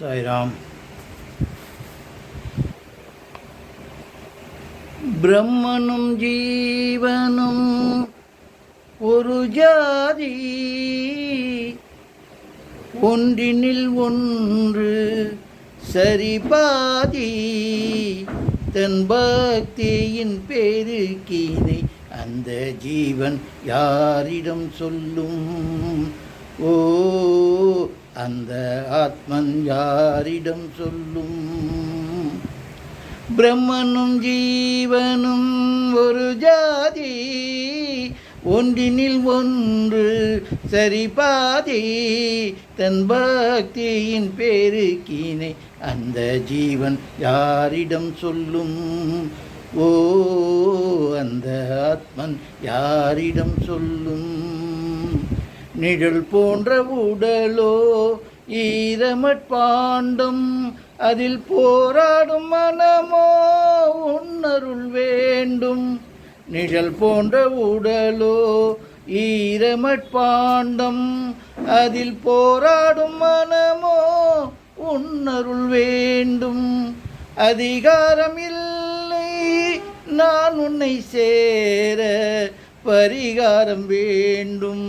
சாய்ராம். பிரம்மனும் ஜீவனும் ஒரு ஜாதி ஒன்றினில் ஒன்று சரிபாதி தன் பக்தியின் பெருக்கினை அந்த ஜீவன் யாரிடம் சொல்லும்? ஓ அந்த ஆத்மன் யாரிடம் சொல்லும்? பிரம்மனும் ஜீவனும் ஒரு ஜாதி ஒன்றினில் ஒன்று சரிபாதி தன் பக்தியின் பெருக்கினை அந்த ஜீவன் யாரிடம் சொல்லும்? ஓ அந்த ஆத்மன் யாரிடம் சொல்லும்? நிழல் போன்ற உடலோ ஈரமட்பாண்டும் அதில் போராடும் மனமோ உன்னருள் வேண்டும். நிழல் போன்ற உடலோ ஈரமட்பாண்டம் அதில் போராடும் மனமோ உன்னருள் வேண்டும். அதிகாரம் இல்லை நான் உன்னை சேர பரிகாரம் வேண்டும்.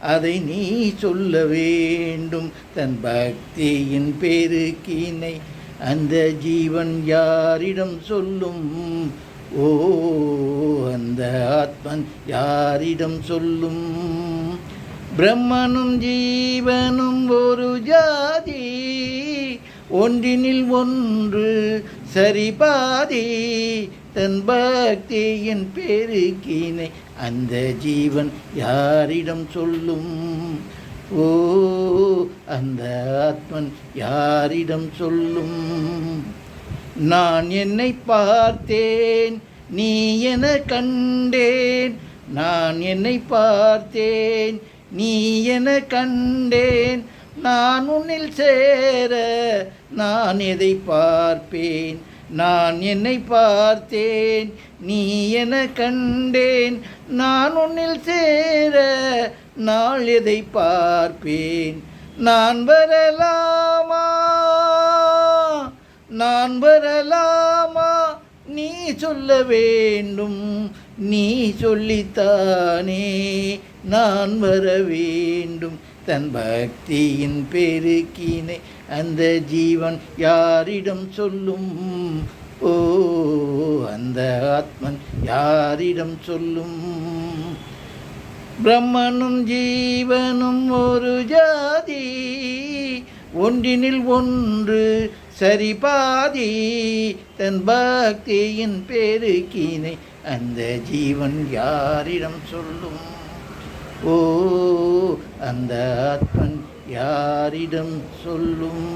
அதை நீ சொல்ல வேண்டும். தன் பக்தியின் பெருக்கினை அந்த ஜீவன் யாரிடம் சொல்லும்? ஓ அந்த ஆத்மன் யாரிடம் சொல்லும்? பிரம்மனும் ஜீவனும் ஒரு ஜாதி ஒன்றினில் ஒன்று சரிபாதி தன் பக்தியின் பெருக்கினை அந்த ஜீவன் யாரிடம் சொல்லும்? ஓ அந்த ஆத்மன் யாரிடம் சொல்லும்? நான் என்னை பார்த்தேன் நீ என கண்டேன். நான் என்னை பார்த்தேன் நீ என கண்டேன். நான் உன்னில் சேர நான் எதை பார்ப்பேன்? நான் என்னை பார்த்தேன் நீ என கண்டேன். நான் உன்னில் சேர நாள் எதை பார்ப்பேன்? நான் வரலாமா? நான் வரலாம்? சொல்ல வேண்டும். நீ சொல்லித்தானே நான் வர வேண்டும். தன் பக்தியின் பெருக்கினை அந்த ஜீவன் யாரிடம் சொல்லும்? ஓ அந்த ஆத்மன் யாரிடம் சொல்லும்? பிரம்மனும் ஜீவனும் ஒரு ஜாதி. ஒன்றினில் ஒன்று சரிபாதி தன் பக்தியின் பெருக்கினை அந்த ஜீவன் யாரிடம் சொல்லும்? ஓ அந்த ஆத்மன் யாரிடம் சொல்லும்?